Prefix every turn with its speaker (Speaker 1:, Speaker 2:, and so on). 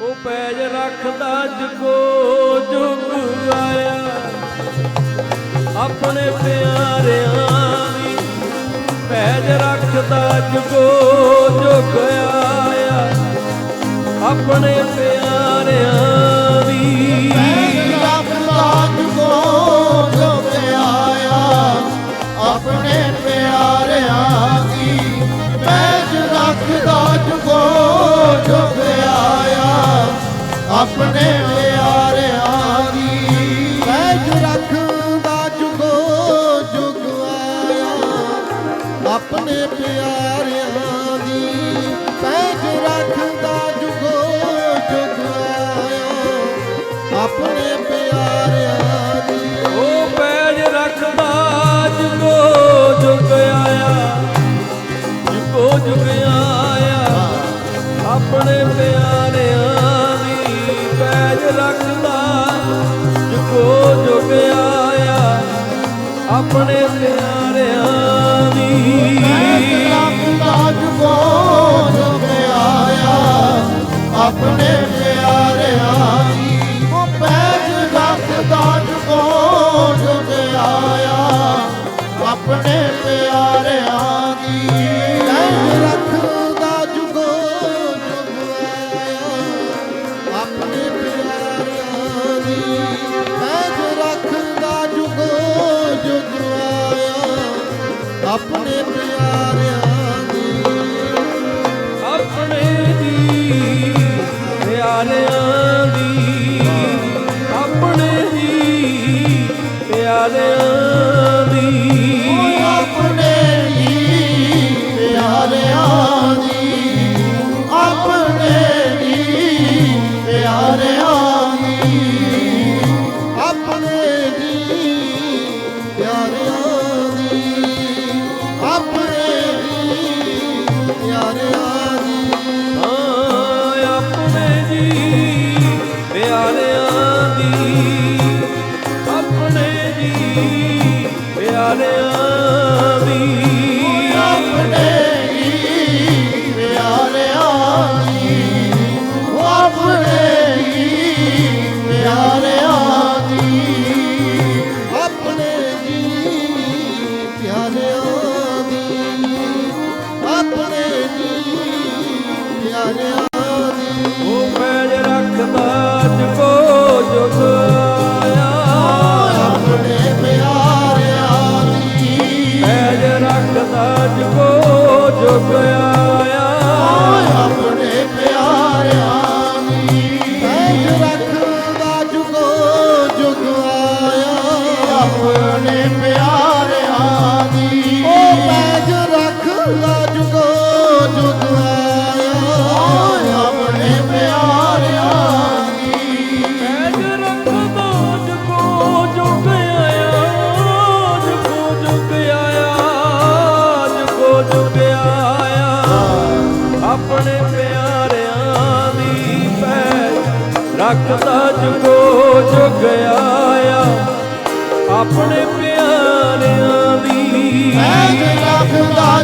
Speaker 1: ਉਹ ਪੈਜ ਰੱਖਦਾ ਜਗੋ ਜੁਗ ਆਇਆ। ਆਪਣੇ ਪਿਆਰਿਆਂ ਦੀ ਪੈਜ ਰੱਖਦਾ ਜਗੋ ਜੁਗ ਆਇਆ। ਆਪਣੇ ਪਿਆਰਿਆਂ
Speaker 2: ਆਪਣੇ ਯਾਰਿਆਂ ਦੀ। ਸਹਿਜ ਰੱਖਦਾ ਜੁਗੋ ਜੁਗ ਆਇਆ। ਆਪਣੇ ਪਿਆਰਿਆਂ ਦੀ ਸਹਿਜ ਰੱਖਦਾ ਰੱਖਦਾ
Speaker 1: ਜੋ ਕੋ ਜੁਗ ਆਇਆ
Speaker 2: ਆਪਣੇ
Speaker 1: ਤੇ ਸਕਦਾ ਜਗੋ ਜੁਗ ਆਇਆ
Speaker 2: ਆਪਣੇ ਪਿਆਰਿਆਂ ਦੀ। ਮੈਂ ਲੱਖਦਾ